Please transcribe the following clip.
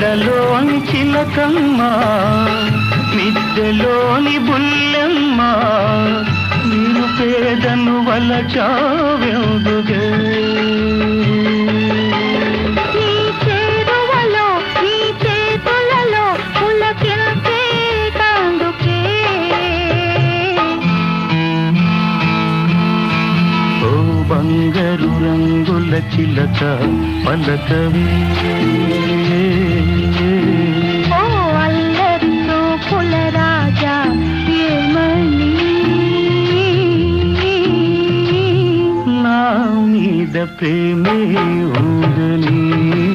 మెడలోని చిలకమ్మ మిద్దెలోని బుల్లెమ్మ నేను పేదను కందుకే ఓ బంగారు రంగుల చిలక పలకవే. पि मी